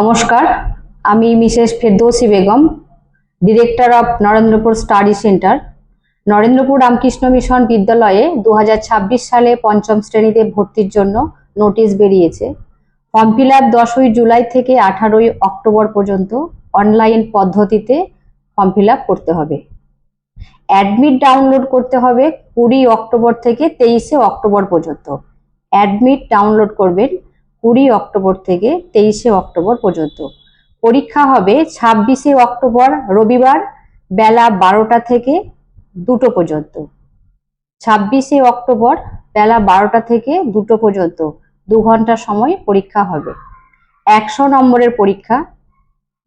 নমস্কার, আমি Mrs Ferdousi Begum, director of Narendrapur study centre. Narendrapur Ramakrishna mission বিদ্যালয়ে দু হাজার ছাব্বিশ সালে পঞ্চম শ্রেণীতে ভর্তির জন্য নোটিশ বেরিয়েছে। ফর্ম ফিল আপ দশই জুলাই থেকে আঠারোই অক্টোবর পর্যন্ত অনলাইন পদ্ধতিতে ফর্ম ফিল আপ করতে হবে। অ্যাডমিট ডাউনলোড করতে হবে কুড়ি অক্টোবর থেকে তেইশে অক্টোবর পর্যন্ত। অ্যাডমিট ডাউনলোড করবেন কুড়ি অক্টোবর থেকে তেইশে অক্টোবর পর্যন্ত। পরীক্ষা হবে ছাব্বিশে অক্টোবর রবিবার বেলা বারোটা থেকে দুটো পর্যন্ত। ছাব্বিশে অক্টোবর বেলা বারোটা থেকে দুটো পর্যন্ত। দু ঘণ্টা সময় পরীক্ষা হবে। একশো নম্বরের পরীক্ষা।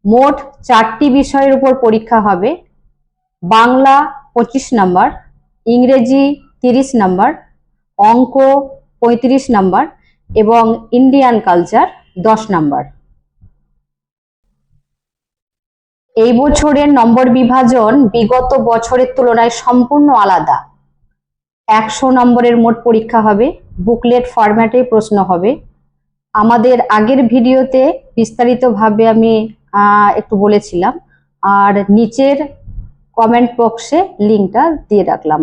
মোট চারটি বিষয়ের উপর পরীক্ষা হবে। বাংলা পঁচিশ নম্বর, ইংরেজি তিরিশ নম্বর, অঙ্ক পঁয়ত্রিশ নম্বর এবং ইন্ডিয়ান কালচার দশ নম্বর এই বছরের নম্বর বিভাজন বিগত বছরের তুলনায় সম্পূর্ণ আলাদা। একশো নম্বরের মোট পরীক্ষা হবে বুকলেট ফরম্যাটে প্রশ্ন হবে। আমাদের আগের ভিডিওতে বিস্তারিতভাবে আমি একটু বলেছিলাম। আর নিচের কমেন্ট বক্সে লিঙ্কটা দিয়ে রাখলাম।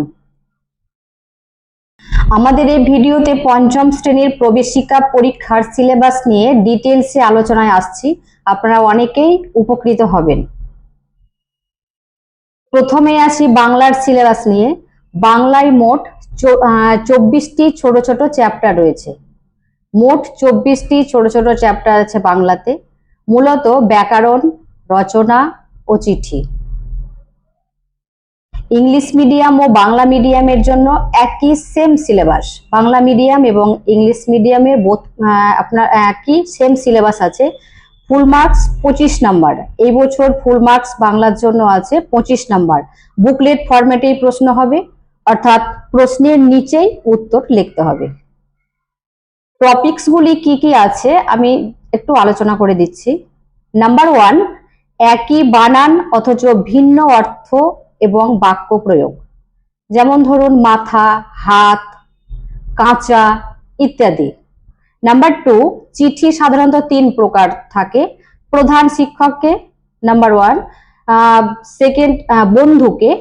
আমাদের এই ভিডিওতে পঞ্চম শ্রেণির প্রবেশিকা পরীক্ষার সিলেবাস নিয়ে ডিটেলসে আলোচনায় আসছি। আপনারা অনেকেই উপকৃত হবেন। প্রথমে আসি বাংলার সিলেবাস নিয়ে। বাংলায় মোট চব্বিশটি ছোট ছোট চ্যাপ্টার রয়েছে। মোট চব্বিশটি ছোট ছোট চ্যাপ্টার আছে বাংলাতে। মূলত ব্যাকরণ, রচনা ও চিঠি। ইংলিশ মিডিয়াম ও বাংলা মিডিয়ামের জন্য একই সেম সিলেবাস বাংলা মিডিয়াম এবং ইংলিশ মিডিয়ামের বোধ আপনার একই সেম সিলেবাস আছে। ফুল মার্কস পঁচিশ নাম্বার এই বছর ফুল মার্কস বাংলার জন্য আছে পঁচিশ নাম্বার বুকলেট ফরম্যাটেই প্রশ্ন হবে, অর্থাৎ প্রশ্নের নিচেই উত্তর লিখতে হবে। টপিকসগুলি কি কি আছে আমি একটু আলোচনা করে দিচ্ছি। নাম্বার ওয়ান একই বানান অথচ ভিন্ন অর্থ এবং বাক্য প্রয়োগ। যেমন ধরুন, মাথা, হাত, কাঁচা ইত্যাদি। নাম্বার টু চিঠি সাধারণত তিন প্রকার থাকে। প্রধান শিক্ষককে নাম্বার ওয়ান সেকেন্ড বন্ধুকে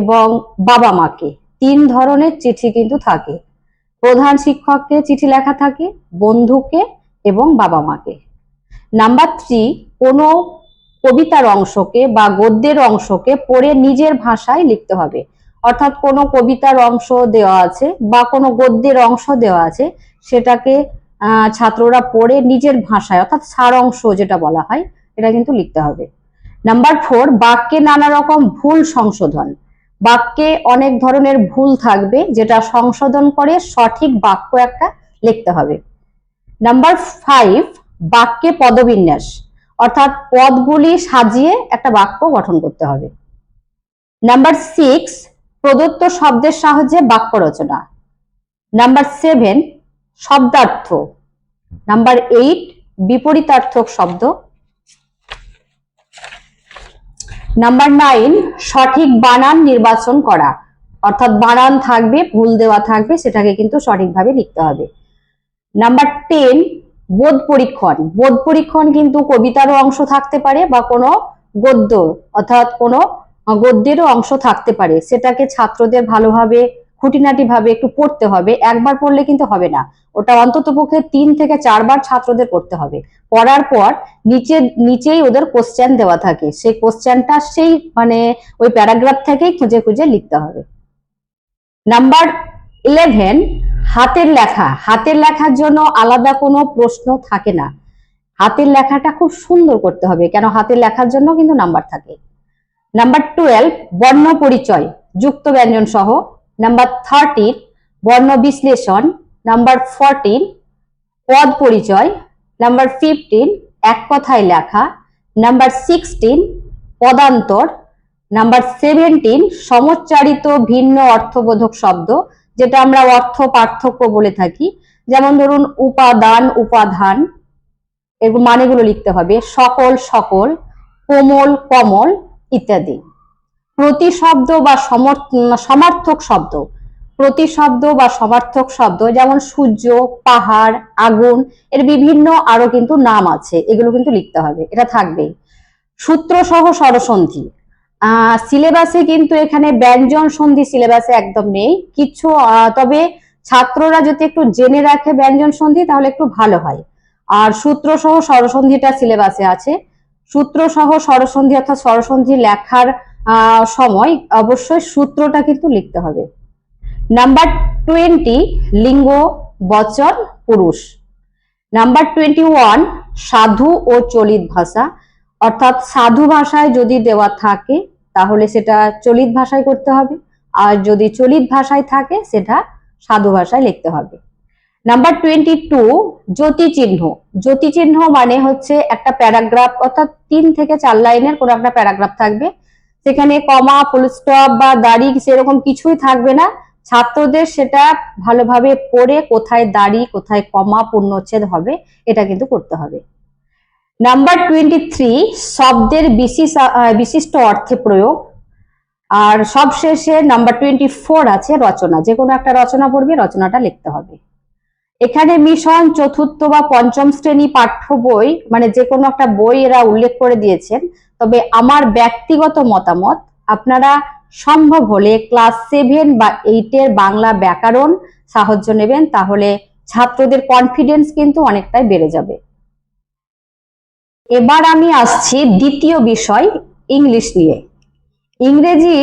এবং বাবা মাকে। তিন ধরনের চিঠি কিন্তু থাকে। প্রধান শিক্ষককে চিঠি লেখা থাকে, বন্ধুকে এবং বাবা মাকে। নাম্বার থ্রি কোনো কবিতার অংশকে বা গদ্যের অংশকে পড়ে নিজের ভাষায় লিখতে হবে। অর্থাৎ কোনো কবিতার অংশ দেওয়া আছে বা কোনো গদ্যের অংশ দেওয়া আছে, সেটাকে ছাত্ররা পড়ে নিজের ভাষায়, অর্থাৎ সার অংশ যেটা বলা হয়, এটা কিন্তু লিখতে হবে। নাম্বার ফোর বাক্যে নানা রকম ভুল সংশোধন। বাক্যে অনেক ধরনের ভুল থাকবে, যেটা সংশোধন করে সঠিক বাক্য একটা লিখতে হবে। নাম্বার ফাইভ বাক্যে পদবিন্যাস। অর্থাৎ পদগুলি সাজিয়ে একটা বাক্য গঠন করতে হবে। নাম্বার সিক্স প্রদত্ত শব্দের সাহায্যে বাক্য রচনা। নাম্বার সেভেন শব্দার্থ। নাম্বার এইট বিপরীতার্থক শব্দ। নাম্বার নাইন সঠিক বানান নির্বাচন করা। অর্থাৎ বানান থাকবে, ভুল দেওয়া থাকবে, সেটাকে কিন্তু সঠিকভাবে লিখতে হবে। নাম্বার টেন বোধ পরীক্ষণ। বোধ পরীক্ষণ কিন্তু কবিতারও অংশ থাকতে পারে বা কোনো গদ্য অর্থাৎ কোনো গদ্যেরও অংশ থাকতে পারে। সেটাকে ছাত্রদের ভালোভাবে খুঁটিনাটি ভাবে একটু পড়তে হবে। একবার পড়লে কিন্তু হবে না। ওটা অন্তত পক্ষে তিন থেকে চারবার ছাত্রদের পড়তে হবে। পড়ার পর নিচে, নিচেই ওদের কোশ্চেন দেওয়া থাকে। সেই কোশ্চেনটা সেই মানে ওই প্যারাগ্রাফ থেকেই খুঁজে খুঁজে লিখতে হবে। নাম্বার ইলেভেন হাতের লেখা। হাতের লেখার জন্য আলাদা কোনো প্রশ্ন থাকে না। হাতের লেখাটা খুব সুন্দর করতে হবে, কেন হাতের লেখার জন্য কিন্তু নাম্বার থাকে। নাম্বার টুয়েলভ বর্ণ পরিচয়, যুক্ত ব্যঞ্জন সহ। নাম্বার থার্টিন বর্ণ বিশ্লেষণ। নাম্বার ফোরটিন পদ পরিচয়। নাম্বার ফিফটিন এক কথায় লেখা। নাম্বার সিক্সটিন পদান্তর। নাম্বার সেভেন্টিন সমচ্চারিত ভিন্ন অর্থবোধক শব্দ। যেটা আমরা অর্থ পার্থক্য বলে থাকি। যেমন ধরুন, উপাদান, উপাধান এগুলো মানেগুলো লিখতে হবে। সকল সকল, কোমল, কমল ইত্যাদি। প্রতিশব্দ বা সমর্থ- সমার্থক শব্দ। প্রতিশব্দ বা সমার্থক শব্দ, যেমন সূর্য, পাহাড়, আগুন, এর বিভিন্ন আরও কিন্তু নাম আছে। এগুলো কিন্তু লিখতে হবে। এটা থাকবেই। সূত্র সহ স্বরসন্ধি। আহ সিলেবাসে কিন্তু এখানে ব্যঞ্জন সন্ধি সিলেবাসে একদম নেই। কিছু তবে ছাত্ররা যদি একটু জেনে রাখে ব্যঞ্জন সন্ধি, তাহলে একটু ভালো হয়। আর সূত্র সহ স্বরসন্ধিটা সিলেবাসে আছে। সূত্র সহ স্বরসন্ধি অর্থাৎ স্বরসন্ধি লেখার সময় অবশ্যই সূত্রটা কিন্তু লিখতে হবে। নাম্বার টোয়েন্টি লিঙ্গ, বচন, পুরুষ। নাম্বার টোয়েন্টি ওয়ান সাধু ও চলিত ভাষা। অর্থাৎ সাধু ভাষায় যদি দেওয়া থাকে, তাহলে সেটা চলিত ভাষায় করতে হবে। আর যদি চলিত ভাষায় থাকে, সেটা সাধু ভাষায় লিখতে হবে। নাম্বার টোয়েন্টি টু জ্যোতি চিহ্ন জ্যোতি চিহ্ন মানে হচ্ছে একটা প্যারাগ্রাফ, অর্থাৎ তিন থেকে চার লাইনের কোনো একটা প্যারাগ্রাফ থাকবে। সেখানে কমা, ফুল স্টপ বা দাড়ি সেরকম কিছুই থাকবে না। ছাত্রদের সেটা ভালোভাবে পড়ে কোথায় দাড়ি, কোথায় কমা, পূর্ণচ্ছেদ হবে, এটা কিন্তু করতে হবে। নাম্বার টোয়েন্টি থ্রি শব্দের বিশিষ আহ, বিশিষ্ট অর্থে প্রয়োগ। আর সবশেষে নাম্বার টোয়েন্টি ফোর আছে রচনা। যে কোনো একটা রচনা পড়বে রচনাটা লিখতে হবে। এখানে মিশন চতুর্থ বা পঞ্চম শ্রেণি পাঠ্য বই মানে যে কোনো একটা বই এরা উল্লেখ করে দিয়েছেন। তবে আমার ব্যক্তিগত মতামত আপনারা সম্ভব হলে ক্লাস সেভেন বা এইটের বাংলা ব্যাকরণ সাহায্য নেবেন তাহলে ছাত্রদের কনফিডেন্স কিন্তু অনেকটাই বেড়ে যাবে। এবার আমি আসছি দ্বিতীয় বিষয় ইংলিশ নিয়ে। ইংরেজি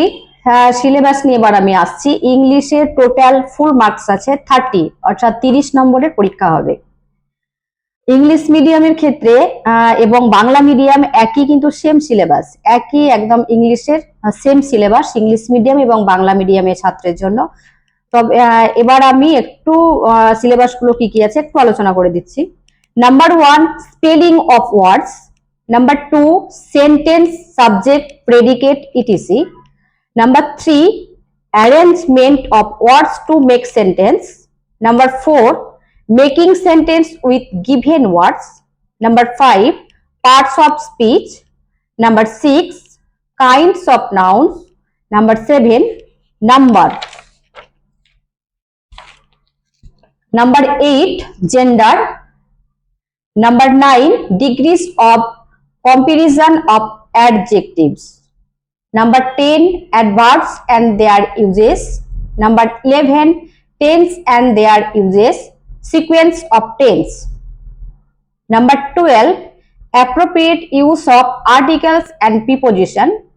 সিলেবাস নিয়ে এবার আমি আসছি। ইংলিশের টোটাল ফুল মার্কস আছে থার্টি অর্থাৎ তিরিশ নম্বরের পরীক্ষা হবে। ইংলিশ মিডিয়ামের ক্ষেত্রে এবং বাংলা মিডিয়াম একই কিন্তু সেম সিলেবাস একই একদম ইংলিশের সেম সিলেবাস ইংলিশ মিডিয়াম এবং বাংলা মিডিয়ামের ছাত্রের জন্য। তবে এবার আমি একটু সিলেবাসগুলো কি কি আছে একটু আলোচনা করে দিচ্ছি। number one spelling of words number two sentence subject predicate etc number three arrangement of words to make sentence number 4 making sentence with given words number 5 parts of speech number 6 kinds of nouns number 7 number number 8 gender number 9 degrees of comparison of adjectives Number 10, adverbs and their uses. Number 11, tense and their uses. Sequence of tense. Number 12, appropriate use of articles and preposition.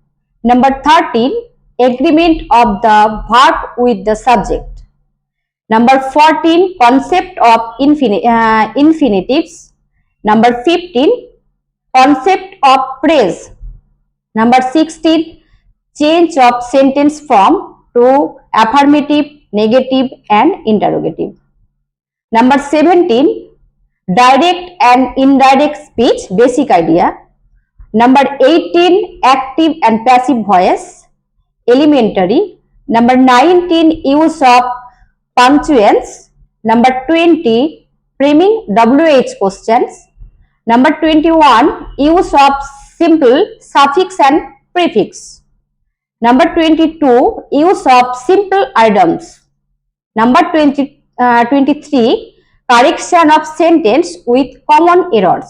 Number 13, agreement of the verb with the subject. Number 14, concept of infini- uh, infinitives. Number 15, concept of praise. Number 16, change of sentence form to affirmative, negative and interrogative. Number 17, direct and indirect speech, basic idea. Number 18, active and passive voice, elementary. Number 19, use of punctuance. Number 20, framing WH questions. Number 21, use of simple suffix and prefix. Number 22, use of simple items. Number 20, uh, 23, correction of sentence with common errors.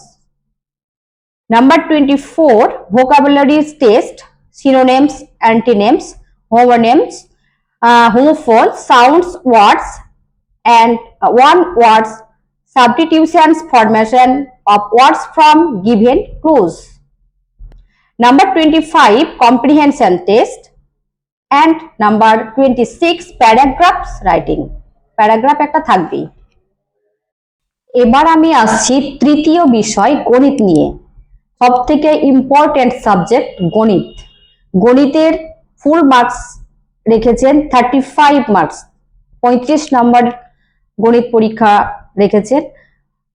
Number 24, vocabulary test, synonyms, antonyms, homonyms, uh, homophones, sounds, words, and uh, one words, substitutions, formation of words from given clues. Number 25, comprehension test. And number 26, paragraphs writing. Paragraph একটা থাকবেই এবার আমি আসছি তৃতীয় বিষয় গণিত নিয়ে সব থেকে ইম্পর্টেন্ট সাবজেক্ট গণিত গণিতের ফুল মার্কস রেখেছেন থার্টি ফাইভ মার্কস পঁয়ত্রিশ নম্বর গণিত পরীক্ষা রেখেছেন।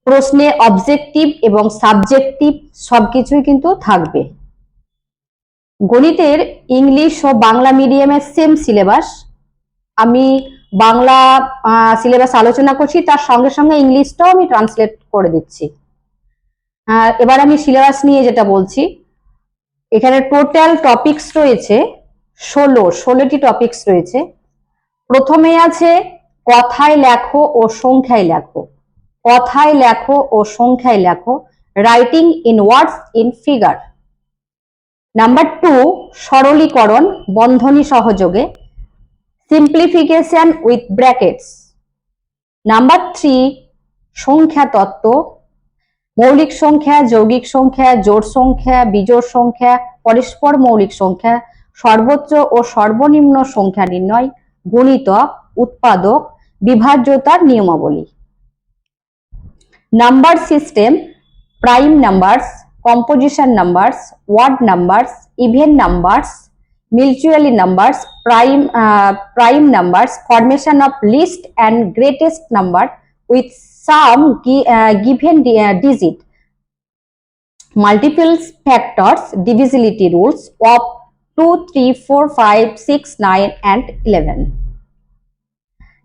প্রশ্নে অবজেক্টিভ এবং সাবজেক্টিভ সবকিছুই কিন্তু থাকবে। গণিতের ইংলিশ ও বাংলা মিডিয়ামের সেম সিলেবাস আমি বাংলা সিলেবাস আলোচনা করছি, তার সঙ্গে সঙ্গে ইংলিশটাও আমি ট্রান্সলেট করে দিচ্ছি। এবার আমি সিলেবাস নিয়ে যেটা বলছি, এখানে টোটাল টপিকস রয়েছে ষোলো, ষোলোটি টপিকস রয়েছে। প্রথমে আছে কথায় লেখো ও সংখ্যায় লেখো। কথায় লেখো ও সংখ্যায় লেখো writing in words in figure number two সরলীকরণ, বন্ধনী সহযোগে simplification with brackets number three সংখ্যা তত্ত্ব, মৌলিক সংখ্যা, যৌগিক সংখ্যা, জোড় সংখ্যা, বিজোড় সংখ্যা, পরস্পর মৌলিক সংখ্যা, সর্বোচ্চ ও সর্বনিম্ন সংখ্যা নির্ণয় গণিতক উৎপাদক, বিভাজ্যতার নিয়মাবলী। number system prime numbers composition numbers word numbers even numbers mutually numbers prime uh, prime numbers formation of least and greatest number with some gi uh, given di- uh, digit multiple factors divisibility rules of 2 3 4 5 6 9 and 11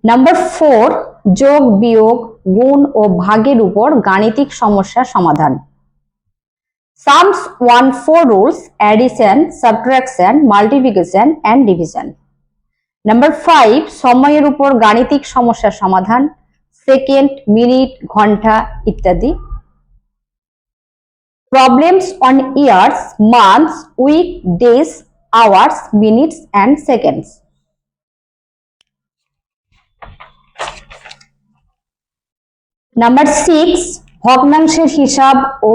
number four যোগ, বিয়োগ, গুণ ও ভাগের উপর গাণিতিক সমস্যার সমাধান। Sums one four rules addition subtraction multiplication and division number five সময়ের উপর গাণিতিক সমস্যার সমাধান সেকেন্ড মিনিট ঘণ্টা ইত্যাদি। Problems on years months week days hours minutes and seconds number six ভগ্নাংশের হিসাব ও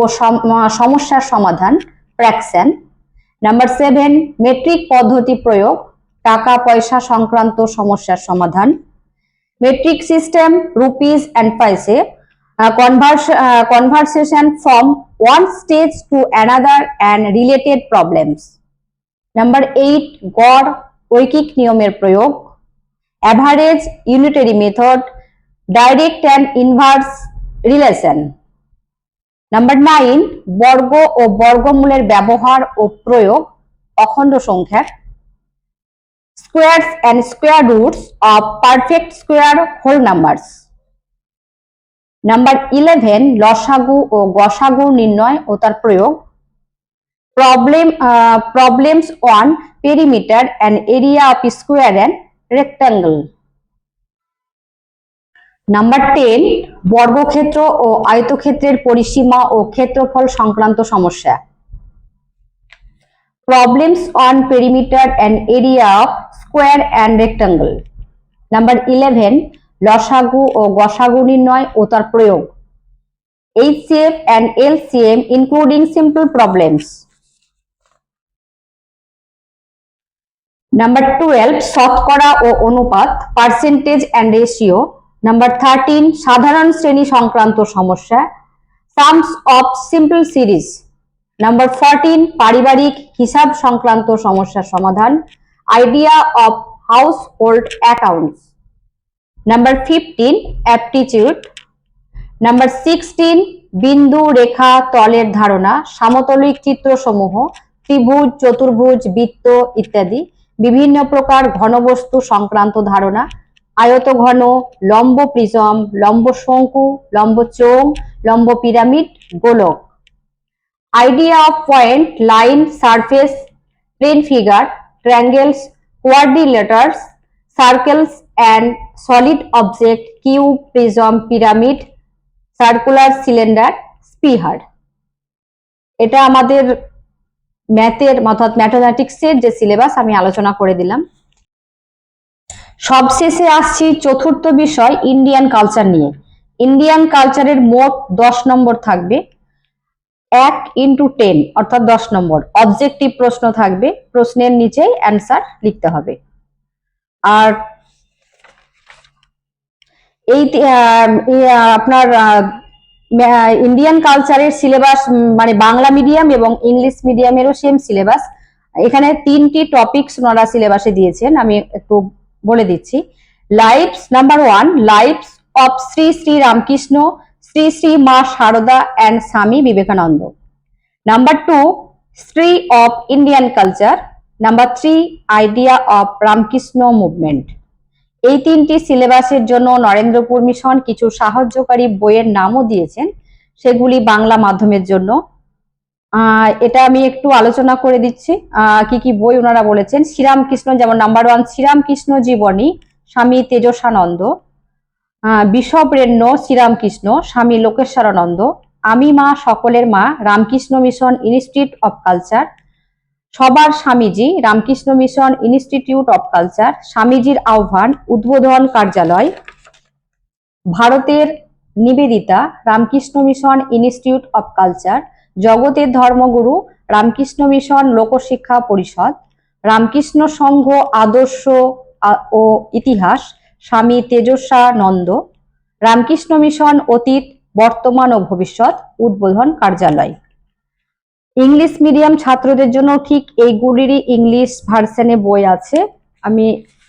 সমস্যার সমাধান প্র্যাকশন নাম্বার সেভেন মেট্রিক পদ্ধতি প্রয়োগ, টাকা পয়সা সংক্রান্ত সমস্যার সমাধান. Metric system rupees and paise conversation from one stage to another and related problems number eight গড় ঐকিক নিয়মের প্রয়োগ. Average unitary method direct and inverse relation number nine বর্গ ও বর্গমূলের ব্যবহার ও প্রয়োগ, অখণ্ড সংখ্যার। Squares and square roots of perfect square whole numbers number eleven লসাগু ও গসাগু নির্ণয় ও তার প্রয়োগ। Problem problems on perimeter and area of square and rectangle number ten বর্গক্ষেত্র ও আয়তক্ষেত্রের পরিসীমা ও ক্ষেত্রফল সংক্রান্ত সমস্যা। Problems on perimeter and area of square and rectangle number eleven লসাগু ও গসাগু নির্ণয় ও তার প্রয়োগ। HCF and LCM including simple problems number twelve শতকরা ও অনুপাত percentage and ratio number thirteen সাধারণ শ্রেণি সংক্রান্ত সমস্যা sums of simple series number fourteen পারিবারিক হিসাব সংক্রান্ত সমস্যার সমাধান idea of household accounts number fifteen aptitude number sixteen বিন্দু রেখা তলের ধারণা সমতলিক চিত্রসমূহ ত্রিভুজ চতুর্ভুজ বৃত্ত ইত্যাদি বিভিন্ন প্রকার ঘনবস্তু সংক্রান্ত ধারণা আয়ত ঘন, লম্ব প্রিজম, লম্ব শঙ্কু, লম্ব চোং লম্ব পিরামিড, গোলক। Idea of point line surface plane figure triangles quadrilaterals circles and solid object cube prism pyramid circular cylinder sphere এটা আমাদের ম্যাথের অর্থাৎ ম্যাথমেটিক্সের যে সিলেবাস আমি আলোচনা করে দিলাম। সবশেষে আসছি চতুর্থ বিষয় ইন্ডিয়ান কালচার নিয়ে। ইন্ডিয়ান কালচারের মোট দশ নম্বর থাকবে এক ইন্টু টেন অর্থাৎ দশ নম্বর। অবজেক্টিভ প্রশ্ন থাকবে, প্রশ্নের নিচে অ্যান্সার লিখতে হবে। আর এই আপনার ইন্ডিয়ান কালচারের সিলেবাস মানে বাংলা মিডিয়াম এবং ইংলিশ মিডিয়ামেরও সেম সিলেবাস এখানে তিনটি টপিকস ওনারা সিলেবাসে দিয়েছেন। আমি একটু বলে দিচ্ছি। Lives number one lives of Shri Shri Ramakrishna, Shri Shri Ma Sarada and Swami Vivekananda. Number two history of Indian culture number three idea of Ramakrishna movement এই তিনটি সিলেবাসের জন্য নরেন্দ্রপুর মিশন কিছু সাহায্যকারী বইয়ের নামও দিয়েছেন। সেগুলি বাংলা মাধ্যমের জন্য। এটা আমি একটু আলোচনা করে দিচ্ছি। কি কি বই ওনারা বলেছেন? শ্রীরামকৃষ্ণ যেমন নাম্বার ওয়ান শ্রীরামকৃষ্ণ জীবনী স্বামী তেজসানন্দ। আহ, বিষবরেণ্য শ্রীরামকৃষ্ণ স্বামী লোকেশ্বরানন্দ। আমি মা সকলের মা Ramakrishna mission institute of culture সবার Swamiji Ramakrishna mission institute of culture স্বামীজির আহ্বান উদ্বোধন কার্যালয়। ভারতের Nivedita Ramakrishna mission institute of culture জগতের ধর্মগুরু রামকৃষ্ণ মিশন লোকশিক্ষা পরিষদ, রামকৃষ্ণ সংঘ আদর্শ ও ইতিহাস স্বামী তেজস্বানন্দ, রামকৃষ্ণ মিশন অতীত, বর্তমান ও ভবিষ্যৎ উদ্বোধন কার্যালয়। ইংলিশ মিডিয়াম ছাত্রদের জন্য ঠিক এইগুলিরই ইংলিশ ভার্সনে বই আছে। আমি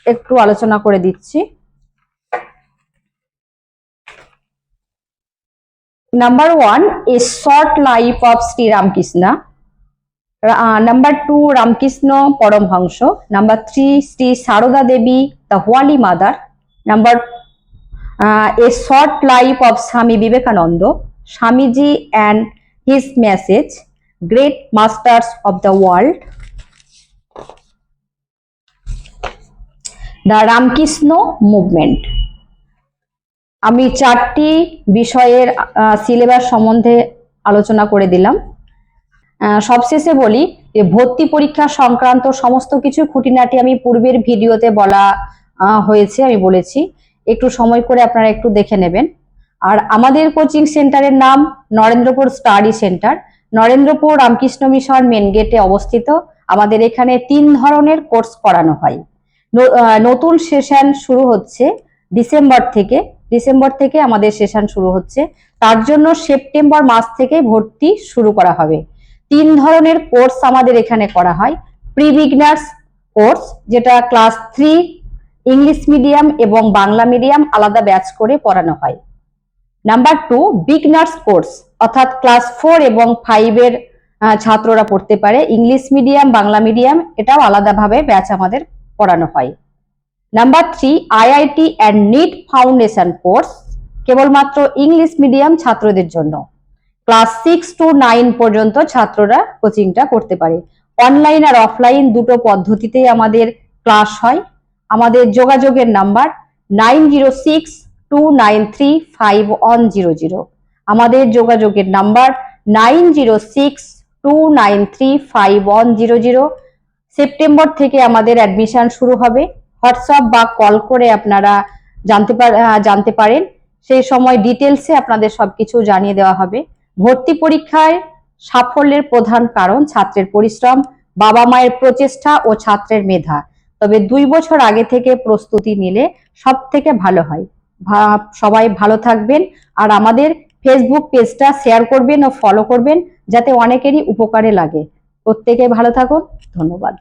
একটু আলোচনা করে দিচ্ছি। Number one a short life of Shri Ramakrishna number two Ramakrishna Paramahamsa number three Shri Sarada Devi the holy mother number a short life of Swami Vivekananda Swamiji and his message great masters of the world the Ramakrishna movement আমি চারটি বিষয়ের syllabus সম্বন্ধে আলোচনা করে দিলাম। সবশেষে বলি যে ভর্তি পরীক্ষা সংক্রান্ত সমস্ত কিছু খুঁটিনাটি আমি পূর্বের ভিডিওতে বলা হয়েছে, আমি বলেছি। একটু সময় করে আপনারা একটু দেখে নেবেন। আর আমাদের কোচিং সেন্টারের নাম Narendrapur study centre. Narendrapur Ramakrishna mission main গেটে অবস্থিত। আমাদের এখানে তিন ধরনের কোর্স করানো হয়। নতুন সেশন শুরু হচ্ছে ডিসেম্বর থেকে। ডিসেম্বর থেকে আমাদের সেশন শুরু হচ্ছে। তার জন্য সেপ্টেম্বর মাস থেকে ভর্তি শুরু করা হবে। তিন ধরনের কোর্স আমাদের এখানে করা হয়। প্রি বিগনার্স কোর্স, যেটা ক্লাস থ্রি, ইংলিশ মিডিয়াম এবং বাংলা মিডিয়াম আলাদা ব্যাচ করে পড়ানো হয়। নাম্বার টু, বিগনার্স কোর্স, অর্থাৎ ক্লাস ফোর এবং ফাইভের ছাত্ররা পড়তে পারে। ইংলিশ মিডিয়াম, বাংলা মিডিয়াম, এটাও আলাদাভাবে ব্যাচ আমাদের পড়ানো হয়। Number three IIT and NEET foundation course কেবলমাত্র ইংলিশ মিডিয়াম ছাত্রদের জন্য। ক্লাস সিক্স টু নাইন পর্যন্ত ছাত্ররা কোচিংটা করতে পারে। অনলাইন আর অফলাইন দুটো পদ্ধতিতেই আমাদের ক্লাস হয়। আমাদের যোগাযোগের number nine zero six two nine three five one zero zero আমাদের যোগাযোগের number nine zero six two nine three five one zero zero September থেকে আমাদের অ্যাডমিশন শুরু হবে। হোয়াটসঅ্যাপ বা কল করে আপনারা জানতে জানতে পারেন। সেই সময় ডিটেলসে আপনাদের সবকিছু জানিয়ে দেওয়া হবে। ভর্তি পরীক্ষায় সাফল্যের প্রধান কারণ ছাত্রের পরিশ্রম, বাবা মায়ের প্রচেষ্টা ও ছাত্রের মেধা। তবে দুই বছর আগে থেকে প্রস্তুতি নিলে সব থেকে ভালো হয়। সবাই ভালো থাকবেন আর আমাদের ফেসবুক পেজটা শেয়ার করবেন ও ফলো করবেন, যাতে অনেকেরই উপকারে লাগে। প্রত্যেকে ভালো থাকুন। ধন্যবাদ।